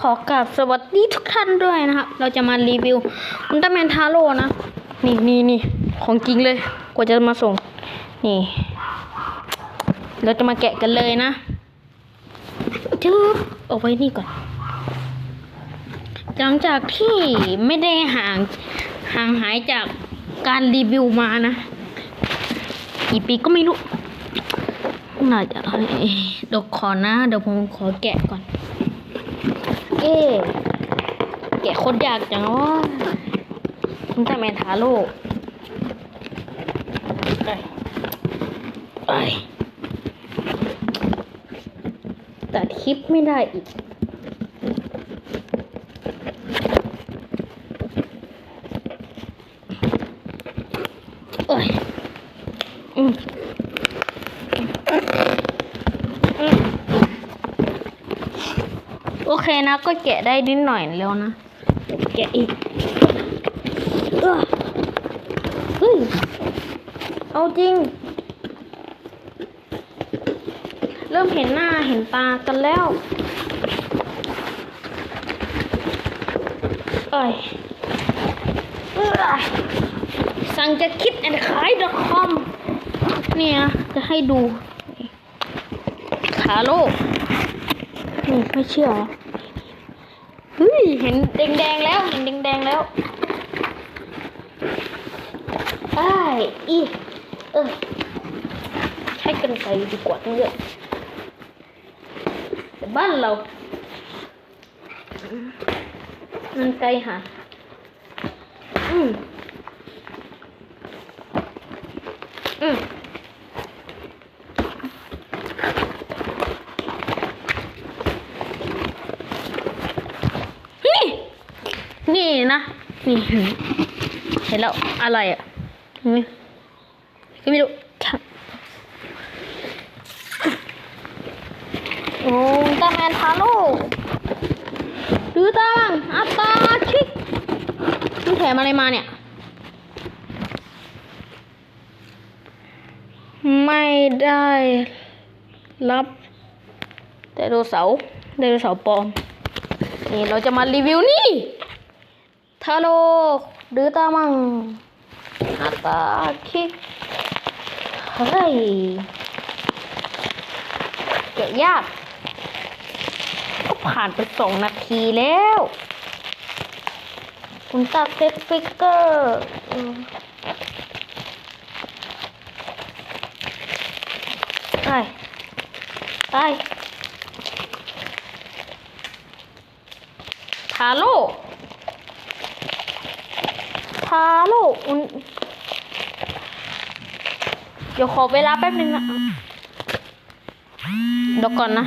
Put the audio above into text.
ขอกราบสวัสดีทุกท่านด้วยนะครับ เราจะมารีวิวอุลตร้าแมนทาโร่นะ นี่นี่นี่ของจริงเลย กว่าจะมาส่ง นี่ เราจะมาแกะกันเลยนะจึ๊บเอาไว้นี่ก่อน หลังจากที่ไม่ได้ห่างห่างหายจากการรีวิวมานะ กี่ปีก็ไม่รู้ น่าจะเดี๋ยวขอนะ เดี๋ยวผมขอแกะก่อน แกะโคตรยากจังวะคุณแต่แมนทาโร่ไปไปตัดคลิปไม่ได้อีกเอ้ยอืมอืม โอเคนะ ก็แกะได้นิดหน่อยแล้วนะ แกะอีกเออเฮ้ยเอาจริง เริ่มเห็นหน้าเห็นตากันแล้วเอ้ยสั่งจะคิดแอนขาย .com เนี่ย จะให้ดู ขาโลก นี่ไม่เชื่อเหรอเฮ้ยเห็นแดงๆแล้วเห็นแดงๆแล้วไอ้อีเออใช้กันไกรดีกว่าตั้งเยอะแต่บ้านเรามันไกลหาอืมอืมนี่ นี่นะ นี่เห็นแล้วอะไรอะนี่ก็ไม่รู้โอ้ตาแมนทาโร่ดูตังอัตตาชิกมันแถมอะไรมาเนี่ย ไม่ได้รับไดโนเสาร์ไดโนเสาร์ปลอมนี่เราจะมารีวิวนี่ ทาโหรือตามังอาตาคิกเฮ้ยแกะยาก ก็ผ่านไปสองนาทีแล้ว คุณตาเซ็ตฟิกเกอร์ไปไปทาโร่ ทาโร่อุนเดี๋ยวขอเวลาแป๊บนึงนะเดี๋ยวก่อนนะ